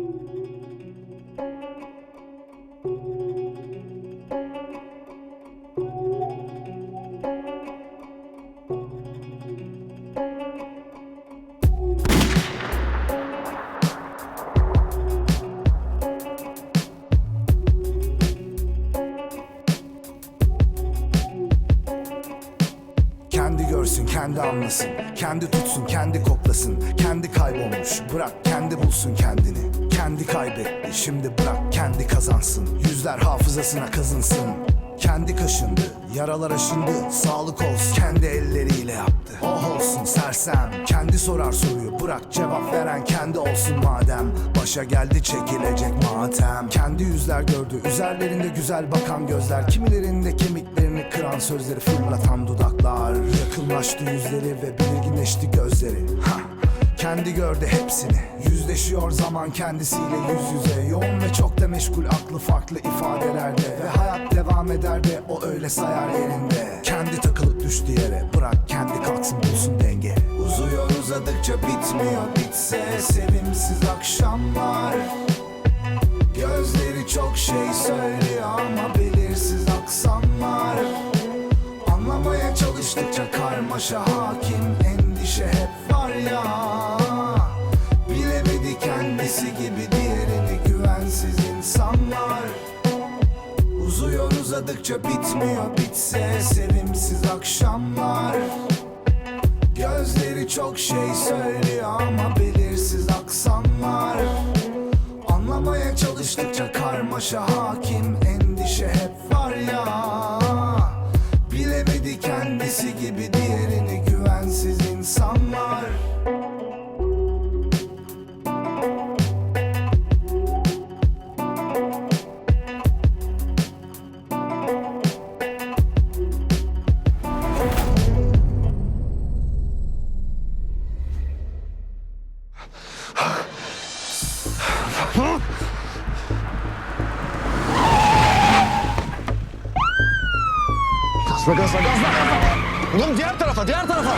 thank you görsün, kendi anlasın. Kendi tutsun, kendi koklasın. Kendi kaybolmuş, bırak kendi bulsun kendini. Kendi kaybetti, şimdi bırak kendi kazansın. Yüzler hafızasına kazınsın. Kendi kaşındı, yaralar aşındı Sağlık olsun, kendi elleriyle yaptı. Oh olsun sersem, kendi sorar soruyu Bırak cevap veren kendi olsun madem. Başa geldi çekilecek matem. Kendi yüzler gördü, üzerlerinde güzel bakan gözler. Kimilerinde kemiklerini kıran sözleri fırlatan dudaklar Yakınlaştı yüzleri ve belirginleşti gözleri. Ha. Kendi gördü hepsini. Yüzleşiyor zaman kendisiyle yüz yüze. Yoğun ve çok da meşgul aklı farklı ifadelerde. Ve hayat devam eder de o öyle sayar yerinde Kendi takılıp düştü yere. Bırak kendi kalksın bulsun denge. Uzuyor uzadıkça bitmiyor. Bitse Sevimsiz akşamlar. Gözleri çok şey söylüyor ama karmaşa hakim Endişe hep var ya. Bilemedi kendisi gibi diğerini güvensiz insanlar. Uzuyor uzadıkça bitmiyor bitse Sevimsiz akşamlar. Gözleri çok şey söylüyor ama belirsiz aksanlar. Anlamaya çalıştıkça karmaşa hakim Endişe hep var ya. Bilemedi kendisi gibi diğerini Gazla gazla gazla gazla. Oğlum diğer tarafa diğer tarafa.